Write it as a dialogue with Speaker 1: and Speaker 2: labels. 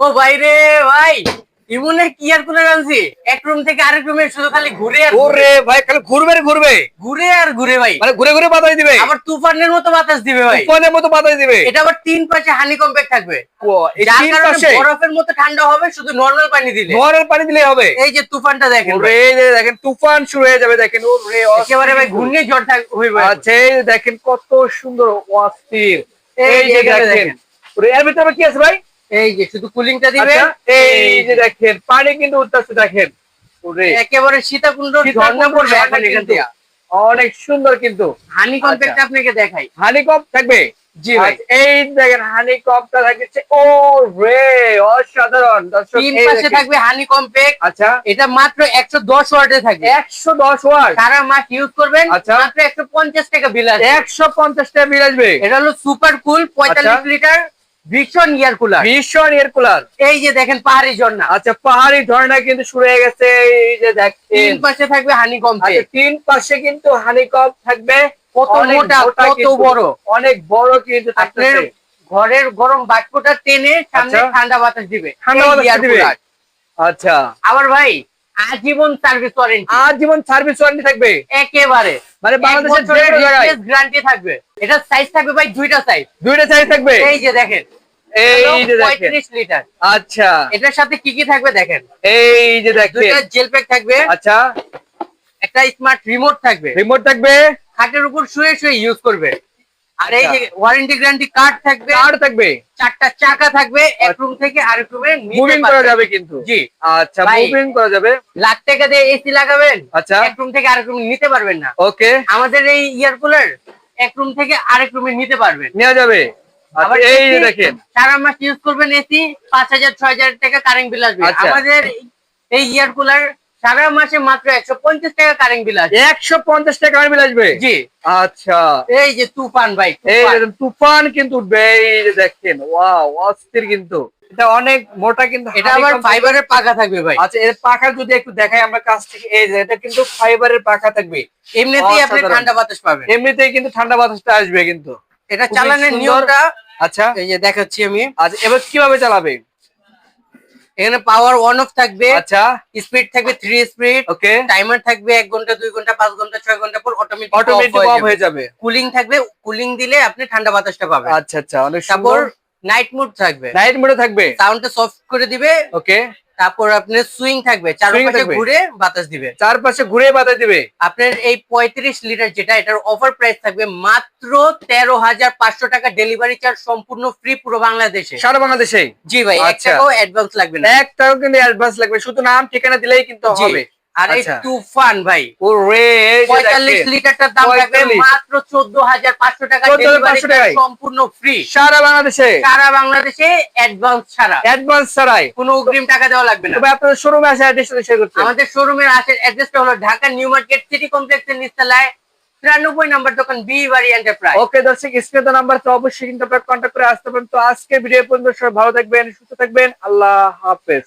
Speaker 1: ও ভাই রে ভাই ইমনের কি আর কুলার আনছি এক রুম থেকে আরেক রুমে শুধু খালি ঘুরে আর ঘুরে।
Speaker 2: ভাই খালি ঘুরবে রে ঘুরবে।
Speaker 1: ঘুরে আর ঘুরে ভাই।
Speaker 2: মানে ঘুরে ঘুরে বাতাস দিবে।
Speaker 1: আবার তুফানের মতো বাতাস দিবে ভাই।
Speaker 2: তুফানের মতো বাতাস দিবে।
Speaker 1: এটা আবার তিন পাশে হানি কম্প্যাক্ট থাকবে।
Speaker 2: ও, এই তিন পাশে?
Speaker 1: বরফের মতো ঠান্ডা হবে শুধু নর্মাল পানি দিলে।
Speaker 2: নোয়ারের পানি দিলে হবে।
Speaker 1: এই যে তুফানটা দেখেন
Speaker 2: ওরে এই যে দেখেন তুফান শুরু হয়ে যাবে দেখেন ওরে
Speaker 1: একেবারে ভাই। ঘূর্ণি ঝড় থাক হইবে
Speaker 2: আচ্ছা দেখেন কত সুন্দর অস্থির।
Speaker 1: এই
Speaker 2: যে দেখেন
Speaker 1: দেখেন।
Speaker 2: ওরে এর ভিতরে কি আছে ভাই?
Speaker 1: এই যে শুধু কুলিংটা দিবে
Speaker 2: আচ্ছা, এই যে দেখেন পানি কিন্তু উঠতেছে দেখেন। ওরে
Speaker 1: একেবারে সীতাকুণ্ড ঝর্ণা পড়বে এখন এখান থেকে
Speaker 2: অনেক সুন্দর কিন্তু।
Speaker 1: হানি কম্প্যাক্ট
Speaker 2: আচ্ছা।
Speaker 1: আপনাকে দেখাই।
Speaker 2: হানিকপ থাকবে?
Speaker 1: জি ভাই।
Speaker 2: এই দেখেন হানিকপটা থাকছে ও রে অসাধারণ। দর্শক
Speaker 1: তিন পাশে থাকবে হানি কম্প্যাক্ট
Speaker 2: আচ্ছা।
Speaker 1: এটা মাত্র একশো দশ ওয়ার্ডে থাকবে।
Speaker 2: একশো দশ ওয়াট?
Speaker 1: সারা মাস ইউজ করবেন।
Speaker 2: আচ্ছা।
Speaker 1: মাত্র একশো পঞ্চাশ টাকা বিল আসবে।
Speaker 2: একশো পঞ্চাশ টাকা বিল আসবে।
Speaker 1: এটা হলো সুপার কুল পঁয়তাল্লিশ
Speaker 2: আচ্ছা।
Speaker 1: লিটার ভীষণ ইয়ার কুলার।
Speaker 2: ভীষণ এয়ার কুলার।
Speaker 1: এই যে দেখেন পাহাড়ি ঝর্ণা।
Speaker 2: আচ্ছা পাহাড়ি ঝর্ণা কিন্তু শুরু হয়ে গেছে এই যে
Speaker 1: তিন পাশে থাকবে
Speaker 2: আচ্ছা তিন পাশে কিন্তু থাকবে।
Speaker 1: কত মোটা কত বড়।
Speaker 2: অনেক বড় কিন্তু
Speaker 1: আপনার ঘরের গরম বাষ্পটা টেনে সামনে
Speaker 2: আচ্ছা।
Speaker 1: ঠান্ডা বাতাস দিবে।
Speaker 2: ঠান্ডা বাতাস দিবে। আচ্ছা।
Speaker 1: আবার ভাই আজীবন সার্ভিস ওয়ারেন্টি
Speaker 2: আজীবন সার্ভিস ওয়ারেন্টি থাকবে।
Speaker 1: একেবারে।
Speaker 2: মানে বাংলাদেশের
Speaker 1: গ্যারান্টি থাকবে। এটা সাইজ থাকবে ভাই দুইটা সাইজ
Speaker 2: দুইটা সাইজ থাকবে।
Speaker 1: এই যে দেখেন।
Speaker 2: এই যে দেখেন।
Speaker 1: লিটার
Speaker 2: আচ্ছা।
Speaker 1: এটার সাথে কি কি থাকবে দেখেন?
Speaker 2: এই যে দেখেন।
Speaker 1: দুইটা জেল প্যাক থাকবে।
Speaker 2: আচ্ছা।
Speaker 1: একটা স্মার্ট রিমোট থাকবে।
Speaker 2: রিমোট থাকবে।
Speaker 1: খাটের উপর শুয়ে শুয়ে ইউজ করবে। আর এই যে
Speaker 2: আচ্ছা।
Speaker 1: ওয়ারেন্টি গ্যারান্টি কার্ড থাকবে
Speaker 2: কার্ড থাকবে।
Speaker 1: চারটা চাকা থাকবে এক রুম থেকে আরেক রুমে
Speaker 2: মুভিং করা যাবে কিন্তু।
Speaker 1: জি।
Speaker 2: আচ্ছা মুভিং করা যাবে।
Speaker 1: লাখ টাকা দিয়ে এসি লাগাবেন
Speaker 2: আচ্ছা।
Speaker 1: এক রুম থেকে আরেক রুম নিতে পারবেন না।
Speaker 2: ওকে
Speaker 1: আমাদের এই ইয়ার কুলার এক রুম থেকে আরেক রুমে নিতে পারবেন।
Speaker 2: নেওয়া যাবে। আচ্ছা
Speaker 1: আবার
Speaker 2: এই দেখেন।
Speaker 1: সারা মাস ইউজ করবেন এসি পাঁচ হাজার ছয় হাজার টাকা কারেন্ট বিল আসবে।
Speaker 2: আচ্ছা।
Speaker 1: আমাদের এই ইয়ার কুলার সারা মাসে মাত্র একশো পঞ্চাশ টাকা কারেন্ট বিল আসবে।
Speaker 2: একশো পঞ্চাশ টাকা বিল আসবে?
Speaker 1: জি।
Speaker 2: আচ্ছা।
Speaker 1: এই যে তুফান ভাই
Speaker 2: এই
Speaker 1: তুফান।
Speaker 2: কিন্তু উঠবে এই যে দেখেন ওয়াও অস্থির কিন্তু। এটা অনেক মোটা কিন্তু
Speaker 1: এটা আবার ফাইবারের পাকা থাকবে ভাই।
Speaker 2: আচ্ছা এর পাখা যদি একটু দেখাই আমরা কাছ থেকে এই যে এটা কিন্তু ফাইবারের পাখা থাকবে।
Speaker 1: এমনিতেই আপনি ঠান্ডা বাতাস পাবেন।
Speaker 2: এমনিতেই কিন্তু ঠান্ডা বাতাসটা আসবে কিন্তু।
Speaker 1: এটা চালানোর নিয়মটা
Speaker 2: আচ্ছা।
Speaker 1: এই যে দেখাচ্ছি আমি।
Speaker 2: আচ্ছা এবার কীভাবে চালাবে?
Speaker 1: এখানে পাওয়ার ওয়ান অফ থাকবে
Speaker 2: আচ্ছা।
Speaker 1: স্পিড থাকবে থ্রি স্পিড
Speaker 2: ওকে
Speaker 1: টাইমার থাকবে এক ঘণ্টা দুই ঘণ্টা পাঁচ ঘণ্টা ছয় ঘণ্টা পর অটোমেটিক
Speaker 2: অটোমেটিক অফ হয়ে যাবে।
Speaker 1: কুলিং থাকবে কুলিং দিলে আপনি ঠান্ডা বাতাসটা পাবেন।
Speaker 2: আচ্ছা আচ্ছা অনেক সুন্দর।
Speaker 1: নাইট মুড থাকবে।
Speaker 2: নাইট মোডে থাকবে।
Speaker 1: সাউন্ডটা সফট করে দিবে।
Speaker 2: ওকে
Speaker 1: তারপর আপনার সুইং থাকবে চারপাশে ঘুরে বাতাস দিবে।
Speaker 2: চারপাশে ঘুরে বাতাস দিবে।
Speaker 1: আপনার এই পঁয়ত্রিশ লিটার যেটা এটার অফার প্রাইস থাকবে মাত্র তেরো হাজার পাঁচশো টাকা ডেলিভারি চার্জ সম্পূর্ণ ফ্রি পুরো বাংলাদেশে।
Speaker 2: সারা বাংলাদেশে
Speaker 1: জি ভাই এক
Speaker 2: আচ্ছা।
Speaker 1: টাকাও অ্যাডভান্স লাগবে না।
Speaker 2: এক টাকাও কিন্তু অ্যাডভান্স লাগবে শুধু নাম ঠিকানা দিলেই কিন্তু হবে।
Speaker 1: আর এই
Speaker 2: আচ্ছা।
Speaker 1: তুফান ভাই।
Speaker 2: ও রে এই যে
Speaker 1: পঁয়তাল্লিশ
Speaker 2: দেখেন,
Speaker 1: লিটারটার দাম থাকবে মাত্র চোদ্দ হাজার পাঁচশো টাকা ডেলিভারি সম্পূর্ণ ফ্রি
Speaker 2: সারা বাংলাদেশে?
Speaker 1: সারা বাংলাদেশে অ্যাডভান্স ছাড়া।
Speaker 2: অ্যাডভান্স ছাড়াই?
Speaker 1: কোনো অগ্রিম টাকা দেওয়া লাগবে না।
Speaker 2: তবে আপনার শোরুমে আসে অ্যাড্রেস শেয়ার করতে।
Speaker 1: আমাদের শোরুমের আসের অ্যাড্রেসটা হলো ঢাকা নিউ মার্কেট সিটি কমপ্লেক্সের নিচতলায় তিরানব্বই নম্বর দোকান বি বাড়ি এন্টারপ্রাইজ
Speaker 2: ওকে দর্শক স্ক্রিনে নাম্বার তো অবশ্যই কিন্তু আপনারা কন্ট্যাক্ট করে আসতে পারেন। তো আজকে ভিডিও পর্যন্ত সবাই ভালো থাকবেন সুস্থ থাকবেন। আল্লাহ হাফেজ।